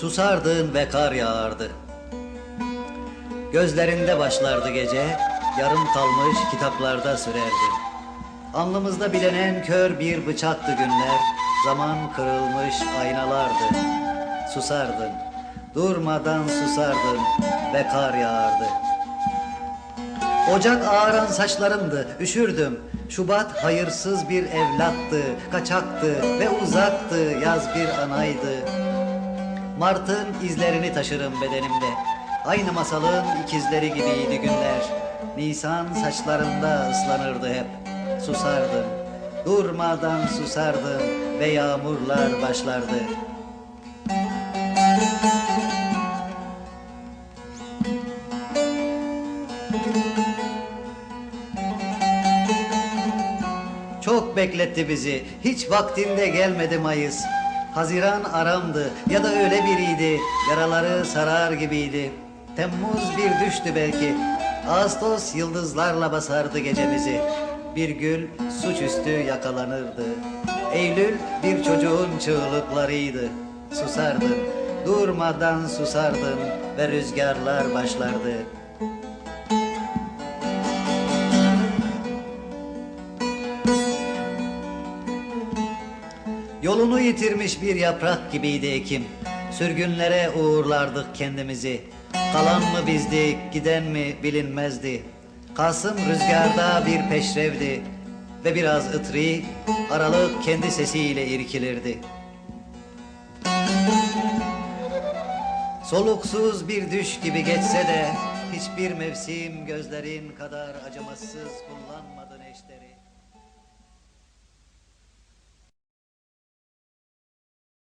Susardın ve kar yağardı. Gözlerinde başlardı gece, yarım kalmış kitaplarda sürerdi. Alnımızda bilenen kör bir bıçaktı günler, zaman kırılmış aynalardı. Susardın, durmadan susardın ve kar yağardı. Ocak ağaran saçlarımdı, üşürdüm. Şubat hayırsız bir evlattı, kaçaktı ve uzaktı, yaz bir anaydı. Mart'ın izlerini taşırım bedenimde. Aynı masalın ikizleri gibiydi günler. Nisan saçlarımda ıslanırdı hep. Susardım, durmadan susardım ve yağmurlar başlardı. Çok bekletti bizi. Hiç vaktinde gelmedi Mayıs. Haziran aramdı ya da öyle biriydi. Yaraları sarar gibiydi. Temmuz bir düştü belki. Ağustos yıldızlarla basardı gecemizi. Bir gül suçüstü yakalanırdı. Eylül bir çocuğun çığlıklarıydı. Susardın, durmadan susardın ve rüzgarlar başlardı. Yolunu yitirmiş bir yaprak gibiydi Ekim. Sürgünlere uğurlardık kendimizi. Kalan mı bizdik, giden mi bilinmezdi. Kasım rüzgarda bir peşrevdi. Ve biraz ıtri, aralık kendi sesiyle irkilirdi. Soluksuz bir düş gibi geçse de, hiçbir mevsim gözlerin kadar acımasız kullanmadın eşleri.